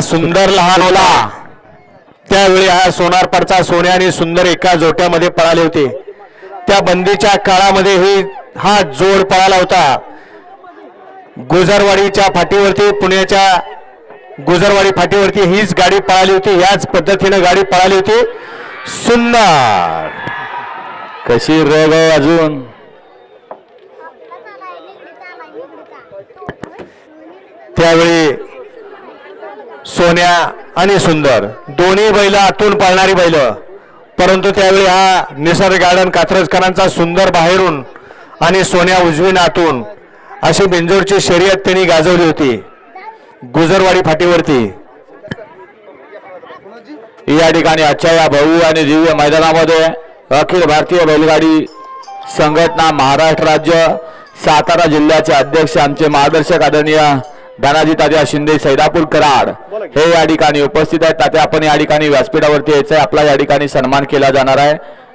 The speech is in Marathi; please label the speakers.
Speaker 1: सुंदर लहान होता. त्यावेळी हा सोनारपाडचा सोन्या आणि सुंदर एका जोट्यामध्ये पळाले होते. त्या बंदीच्या काळामध्ये ही हा जोड पळाला होता. गुजरवाडीच्या फाटीवरती पुण्याच्या गुजरवाडी फाटीवरती हीच गाडी पळाली होती. याच पद्धतीनं गाडी पळाली होती. सुंदर.
Speaker 2: कशी रोग अजून?
Speaker 1: सोन्या आणि सुंदर. दोन्ही बैल आतून पळणारी बैल. परंतु त्यावेळी हा निसर्ग गार्डन कात्रजकरांचा सुंदर बाहेरून आणि सोन्या उजवीन आतून अशी बिंजोरची शर्यत त्यांनी गाजवली होती. गुजरवाडी फाटीवरती.
Speaker 2: या ठिकाणी आजच्या या भव्य आणि दिव्य मैदानामध्ये अखिल भारतीय बैलगाडी संघटना महाराष्ट्र राज्य सातारा जिल्ह्याचे अध्यक्ष आमचे मार्गदर्शक आदरणीय धनाजी तात्या शिंदे सैदापूर कराड. हे या ठिकाणी उपस्थित आहेत. तात्या आपण या ठिकाणी व्यासपीठावरती यायचं आहे आपला या ठिकाणी सन्मान केला जाणार आहे.